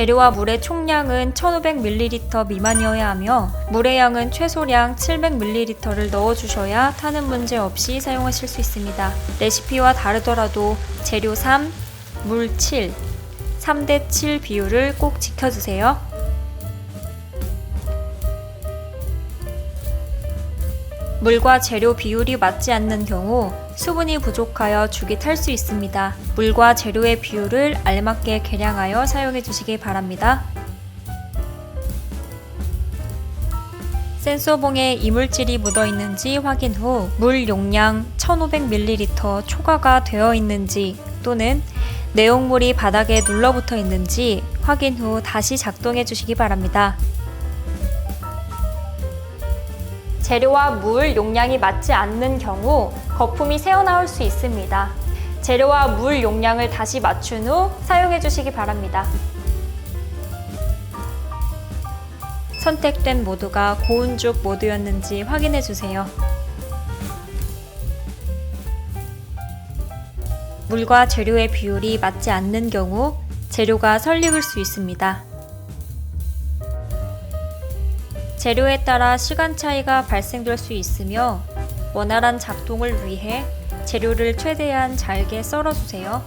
재료와 물의 총량은 1500ml 미만이어야 하며 물의 양은 최소량 700ml를 넣어주셔야 타는 문제 없이 사용하실 수 있습니다. 레시피와 다르더라도 재료 3, 물 7, 3대 7 비율을 꼭 지켜주세요. 물과 재료 비율이 맞지 않는 경우 수분이 부족하여 죽이 탈 수 있습니다. 물과 재료의 비율을 알맞게 계량하여 사용해 주시기 바랍니다. 센서봉에 이물질이 묻어 있는지 확인 후 물 용량 1500ml 초과가 되어 있는지 또는 내용물이 바닥에 눌러붙어 있는지 확인 후 다시 작동해 주시기 바랍니다. 재료와 물 용량이 맞지 않는 경우 거품이 새어나올 수 있습니다. 재료와 물 용량을 다시 맞춘 후 사용해 주시기 바랍니다. 선택된 모드가 고운죽 모드였는지 확인해 주세요. 물과 재료의 비율이 맞지 않는 경우 재료가 설익을 수 있습니다. 재료에 따라 시간 차이가 발생될 수 있으며 원활한 작동을 위해 재료를 최대한 잘게 썰어주세요.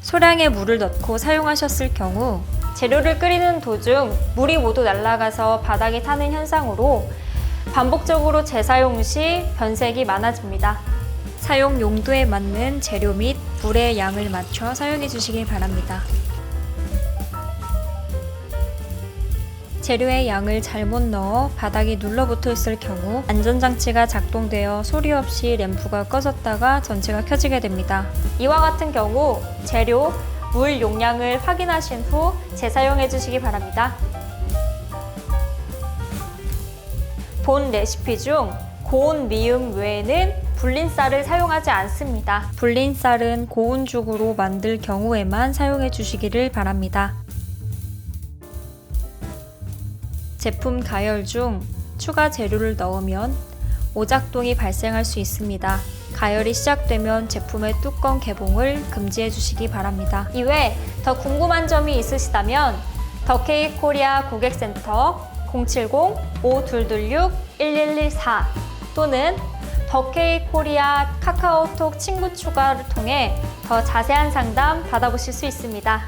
소량의 물을 넣고 사용하셨을 경우 재료를 끓이는 도중 물이 모두 날아가서 바닥에 타는 현상으로 반복적으로 재사용 시 변색이 많아집니다. 사용 용도에 맞는 재료 및 물의 양을 맞춰 사용해 주시기 바랍니다. 재료의 양을 잘못 넣어 바닥이 눌러붙어 있을 경우 안전장치가 작동되어 소리 없이 램프가 꺼졌다가 전체가 켜지게 됩니다. 이와 같은 경우 재료, 물 용량을 확인하신 후 재사용해 주시기 바랍니다. 본 레시피 중 고운 미음 외에는 불린 쌀을 사용하지 않습니다. 불린 쌀은 고운 죽으로 만들 경우에만 사용해 주시기를 바랍니다. 제품 가열 중 추가 재료를 넣으면 오작동이 발생할 수 있습니다. 가열이 시작되면 제품의 뚜껑 개봉을 금지해 주시기 바랍니다. 이외 더 궁금한 점이 있으시다면 더케이 코리아 고객센터 070-5226-1114 또는 더케이 코리아 카카오톡 친구 추가를 통해 더 자세한 상담 받아보실 수 있습니다.